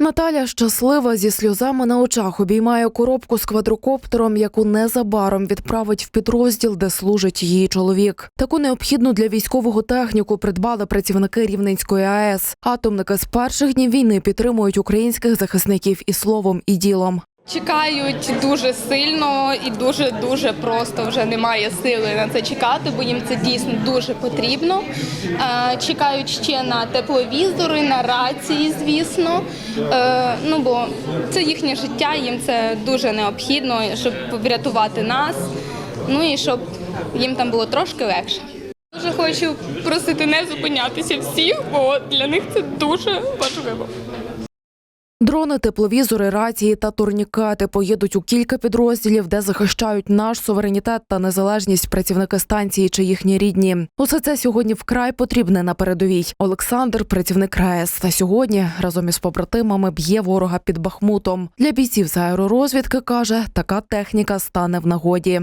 Наталя щаслива зі сльозами на очах обіймає коробку з квадрокоптером, яку незабаром відправить в підрозділ, де служить її чоловік. Таку необхідну для військового техніку придбали працівники Рівненської АЕС. Атомники з перших днів війни підтримують українських захисників і словом, і ділом. Чекають дуже сильно і дуже дуже просто вже немає сили на це чекати, бо їм це дійсно дуже потрібно. Е, Чекають ще на тепловізори, на рації, звісно. Е, Ну бо це їхнє життя, їм це дуже необхідно, щоб врятувати нас. Ну і щоб їм там було трошки легше. Дуже хочу просити не зупинятися всіх, бо для них це дуже важливо. Дрони, тепловізори, рації та турнікети поїдуть у кілька підрозділів, де захищають наш суверенітет та незалежність працівники станції чи їхні рідні. Усе це сьогодні вкрай потрібне на передовій. Олександр, працівник РаЕС, та сьогодні разом із побратимами б'є ворога під Бахмутом. Для бійців з аеророзвідки каже, така техніка стане в нагоді.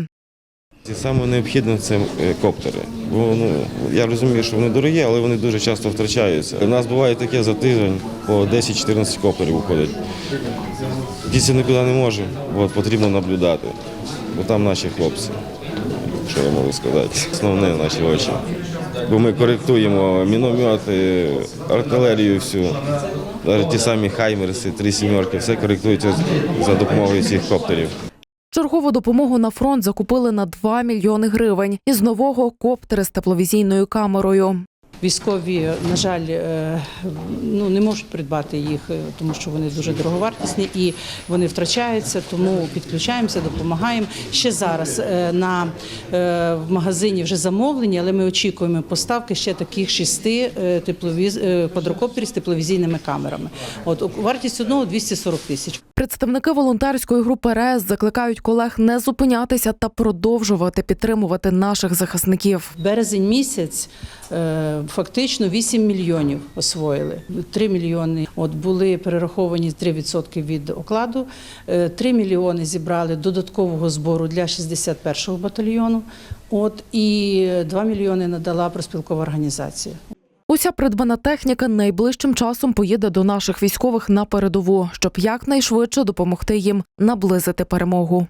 Саме необхідне це коптери. Бо ну, я розумію, що вони дорогі, але вони дуже часто втрачаються. У нас буває таке за тиждень по 10-14 коптерів виходить. Дійсно нікуди не може, от, потрібно наблюдати. Бо там наші хлопці. Що я можу сказати? Основне наші очі. Бо ми коректуємо міномети, артилерію всю, навіть ті самі хаймерси, три сімерки, все коректується за допомогою цих коптерів. Чергову допомогу на фронт закупили на 2 мільйони гривень. Із нового коптери з тепловізійною камерою. Військові, на жаль, е, ну не можуть придбати їх, е, тому що вони дуже дороговартісні і вони втрачаються. Тому підключаємося, допомагаємо. Ще зараз е, на е, в магазині вже замовлені, але ми очікуємо поставки ще таких шести е, тепловіз е, квадрокоптерів з тепловізійними камерами. От вартість одного 240 тисяч. Представники волонтерської групи РЕС закликають колег не зупинятися та продовжувати підтримувати наших захисників. Березень місяць е, фактично 8 мільйонів освоїли. 3 мільйони от були перераховані 3% від окладу. Е, 3 мільйони зібрали додаткового збору для 61-го батальйону. От і 2 мільйони надала проспілкова організація. Уся придбана техніка найближчим часом поїде до наших військових на передову, щоб якнайшвидше допомогти їм наблизити перемогу.